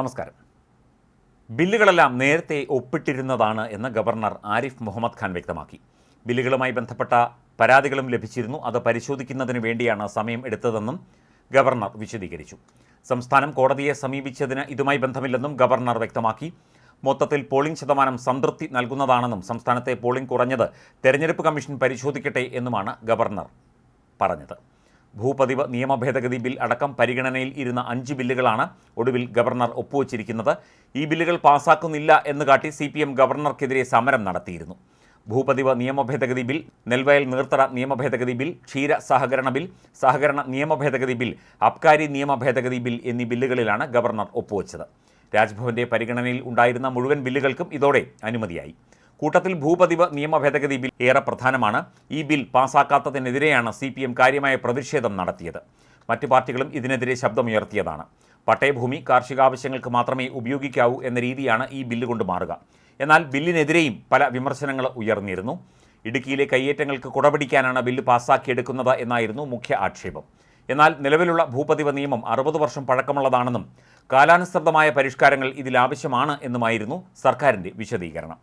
നമസ്കാരം. ബില്ലുകളെല്ലാം നേരത്തെ ഒപ്പിട്ടിരുന്നതാണ് എന്ന് ഗവർണർ ആരിഫ് മുഹമ്മദ് ഖാൻ വ്യക്തമാക്കി. ബില്ലുകളുമായി ബന്ധപ്പെട്ട പരാതികളും ലഭിച്ചിരുന്നു. അത് പരിശോധിക്കുന്നതിന് വേണ്ടിയാണ് സമയം എടുത്തതെന്നും ഗവർണർ വിശദീകരിച്ചു. സംസ്ഥാനം കോടതിയെ സമീപിച്ചതിന് ഇതുമായി ബന്ധമില്ലെന്നും ഗവർണർ വ്യക്തമാക്കി. മൊത്തത്തിൽ പോളിംഗ് ശതമാനം സംതൃപ്തി നൽകുന്നതാണെന്നും സംസ്ഥാനത്തെ പോളിംഗ് കുറഞ്ഞത് തെരഞ്ഞെടുപ്പ് കമ്മീഷൻ പരിശോധിക്കട്ടെ എന്നുമാണ് ഗവർണർ പറഞ്ഞത്. ഭൂപതിവ് നിയമ ഭേദഗതി ബിൽ അടക്കം പരിഗണനയിൽ ഇരുന്ന അഞ്ച് ബില്ലുകളാണ് ഒടുവിൽ ഗവർണർ ഒപ്പുവച്ചിരിക്കുന്നത്. ഈ ബില്ലുകൾ പാസാക്കുന്നില്ല എന്ന് കാട്ടി സി പി എം ഗവർണർക്കെതിരെ സമരം നടത്തിയിരുന്നു. ഭൂപതിവ് നിയമ ഭേദഗതി ബിൽ നെൽവയൽ നീർത്തട നിയമ ഭേദഗതി ബിൽ ക്ഷീര സഹകരണ ബിൽ സഹകരണ നിയമ ഭേദഗതി ബിൽ അബ്കാരി നിയമ ഭേദഗതി ബിൽ എന്നീ ബില്ലുകളിലാണ് ഗവർണർ ഒപ്പുവച്ചത്. രാജ്ഭവന്റെ പരിഗണനയിൽ ഉണ്ടായിരുന്ന മുഴുവൻ ബില്ലുകൾക്കും ഇതോടെ അനുമതിയായി. കൂട്ടത്തിൽ ഭൂപതിവ് നിയമ ഭേദഗതി ബിൽ ഏറെ പ്രധാനമാണ്. ഈ ബിൽ പാസാക്കാത്തതിനെതിരെയാണ് സി പി എം കാര്യമായ പ്രതിഷേധം നടത്തിയത്. മറ്റു പാർട്ടികളും ഇതിനെതിരെ ശബ്ദമുയർത്തിയതാണ്. പട്ടയഭൂമി കാർഷികാവശ്യങ്ങൾക്ക് മാത്രമേ ഉപയോഗിക്കാവൂ എന്ന രീതിയാണ് ഈ ബില്ല് കൊണ്ട് മാറുക. എന്നാൽ ബില്ലിനെതിരെയും പല വിമർശനങ്ങൾ ഉയർന്നിരുന്നു. ഇടുക്കിയിലെ കയ്യേറ്റങ്ങൾക്ക് കുടപിടിക്കാനാണ് ബില്ല് പാസ്സാക്കിയെടുക്കുന്നത് എന്നായിരുന്നു മുഖ്യ ആക്ഷേപം. എന്നാൽ നിലവിലുള്ള ഭൂപതിവ നിയമം അറുപത് വർഷം പഴക്കമുള്ളതാണെന്നും കാലാനുസൃതമായ പരിഷ്കാരങ്ങൾ ഇതിൽ ആവശ്യമാണ് എന്നുമായിരുന്നു സർക്കാരിന്റെ വിശദീകരണം.